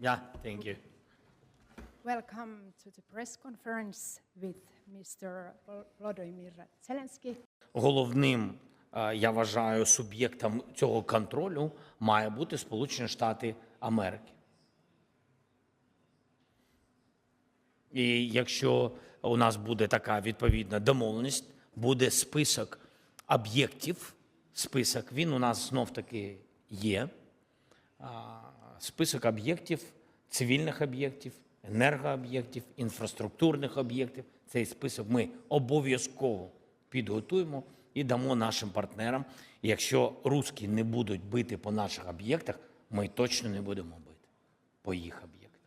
Yeah, thank you. Welcome to the press conference with Mr. Vol- Volodymyr Zelensky. Головним, е, я вважаю, суб'єктом цього контролю має бути Сполучені Штати Америки. І якщо у нас буде така відповідна домовленість, буде список об'єктів. Список він у нас знов таки є. Список об'єктів, цивільних об'єктів, енергооб'єктів, інфраструктурних об'єктів. Цей список ми обов'язково підготуємо і дамо нашим партнерам. Якщо русські не будуть бити по наших об'єктах, ми точно не будемо бити по їх об'єктах.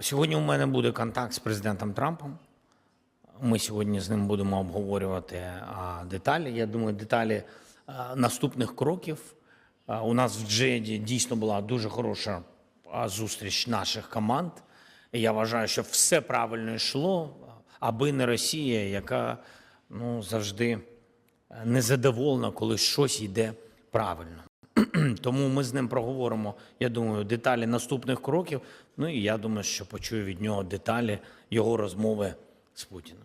Сьогодні у мене буде контакт з президентом Трампом. Ми сьогодні з ним будемо обговорювати деталі. Я думаю, деталі наступних кроків. У нас в Джеді дійсно була дуже хороша зустріч наших команд. Я вважаю, що все правильно йшло, аби не Росія, яка ну, завжди е, незадоволена, коли щось йде правильно. Тому ми з ним проговоримо, я думаю, деталі наступних кроків. Ну і я думаю, що почую від нього деталі його розмови з Путіним.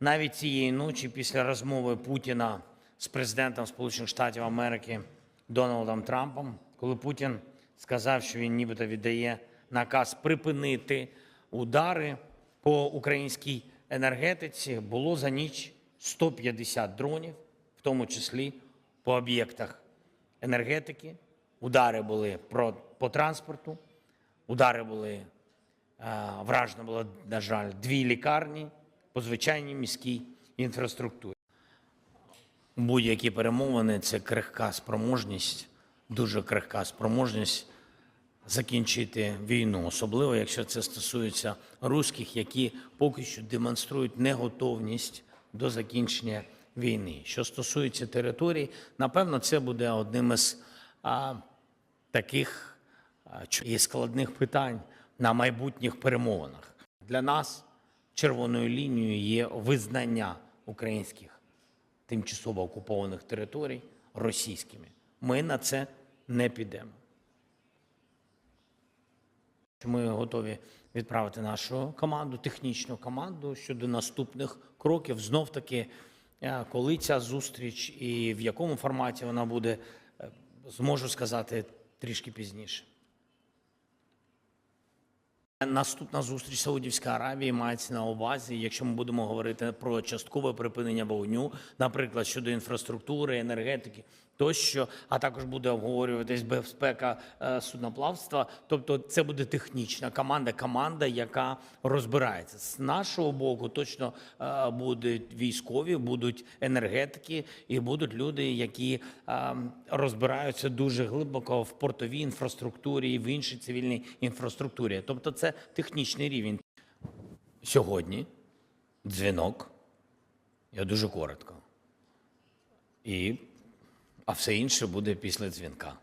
Навіть цієї ночі, після розмови Путіна з президентом Сполучених Штатів Америки Дональдом Трампом, коли Путін сказав, що він нібито віддає наказ припинити удари по українській енергетиці, було за ніч 150 дронів, в тому числі по об'єктах енергетики. Удари були по транспорту, удари були, е, вражено було, на жаль, дві лікарні по звичайній міській інфраструктурі. Будь-які перемовини це крихка спроможність, дуже крихка спроможність закінчити війну, особливо якщо це стосується русських, які поки що демонструють неготовність до закінчення війни. Що стосується територій, напевно, це буде одним із а, таких а, і складних питань на майбутніх перемовинах. Для нас червоною лінією є визнання українських тимчасово окупованих територій російськими. Ми на це не підемо. Ми готові відправити нашу команду, технічну команду щодо наступних кроків. Знов таки, е, коли ця зустріч і в якому форматі вона буде, е, зможу сказати трішки пізніше. Наступна зустріч Саудівської Аравії мається на увазі, якщо ми будемо говорити про часткове припинення вогню, наприклад, щодо інфраструктури, енергетики тощо, а також буде обговорюватись безпека е, судноплавства. Тобто, це буде технічна команда, команда, яка розбирається з нашого боку. Точно е, будуть військові, будуть енергетики і будуть люди, які е, розбираються дуже глибоко в портовій інфраструктурі і в іншій цивільній інфраструктурі. Тобто, це технічний рівень. Сьогодні дзвінок. Я дуже коротко. І, а все інше буде після дзвінка.